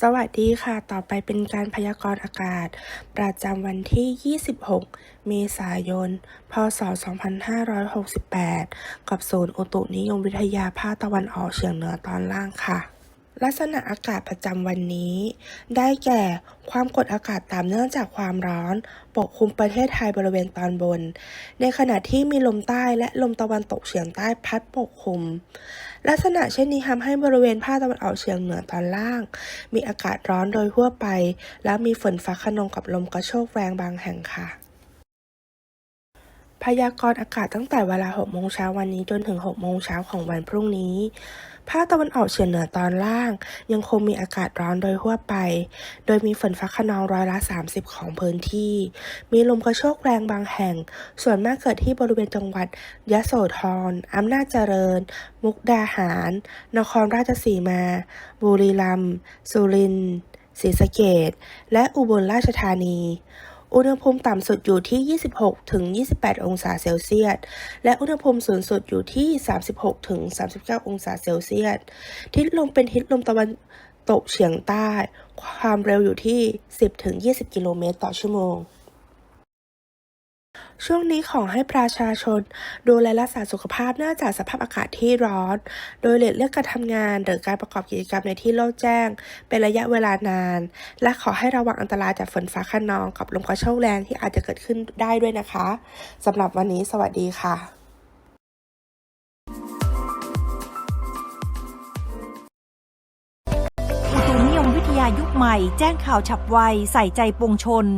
สวัสดีค่ะ ต่อไปเป็นการพยากรณ์อากาศ ประจำวันที่ 26 เมษายน พศ 2568 กับศูนย์อุตุนิยมวิทยาภาคตะวันออกเฉียงเหนือตอนล่างค่ะ ลักษณะอากาศประจำวันนี้ ได้แก่ความกดอากาศต่ำเนื่องจากความร้อน ปกคลุมประเทศไทยบริเวณตอนบน ในขณะที่มีลมใต้และลมตะวันตกเฉียงใต้พัดปกคลุม ลักษณะเช่นนี้ทำให้บริเวณภาคตะวันออกเฉียงเหนือตอนล่าง มีอากาศร้อนโดยทั่วไป และมีฝนฟ้าขนองกับลมกระโชกแรงบางแห่งค่ะ พยากรณ์อากาศตั้งแต่เวลา 6 โมงเช้าวันนี้จนถึง 6 โมงเช้าของวันพรุ่งนี้ ภาคตะวันออกเฉียงเหนือตอนล่าง ยังคงมีอากาศร้อนโดยทั่วไป โดยมีฝนฟ้าขนองร้อยละ 30 ของพื้นที่ มีลมกระโชกแรงบางแห่ง ส่วนมากเกิดที่บริเวณจังหวัดยะโสธรอำนาจเจริญ มุกดาหาร นครราชสีมา บุรีรัมย์ สุรินทร์ศรีสะเกษและอุบลราชธานี อุณหภูมิต่ำสุดอยู่ที่ 26 ถึง 28 องศาเซลเซียส และอุณหภูมิสูงสุดอยู่ที่ 36 ถึง 39 องศาเซลเซียส ทิศลมเป็นทิศลมตะวันตกเฉียงใต้ ความเร็วอยู่ที่ 10 ถึง 20 กิโลเมตรต่อชั่วโมง ช่วงนี้ขอให้ประชาชน ดูแลรักษาสุขภาพเนื่องจากสภาพอากาศที่ร้อน โดยหลีกเลี่ยงการทำงานหรือการประกอบกิจกรรมในที่โล่งแจ้ง เป็นระยะเวลานาน และขอให้ระวังอันตรายจากฝนฟ้าคะนองกับลมกระโชกแรงที่อาจจะเกิดขึ้นได้ด้วยนะคะสำหรับวันนี้สวัสดีค่ะอุตุนิยมวิทยายุคใหม่แจ้งข่าวฉับไว ใส่ใจปวงชน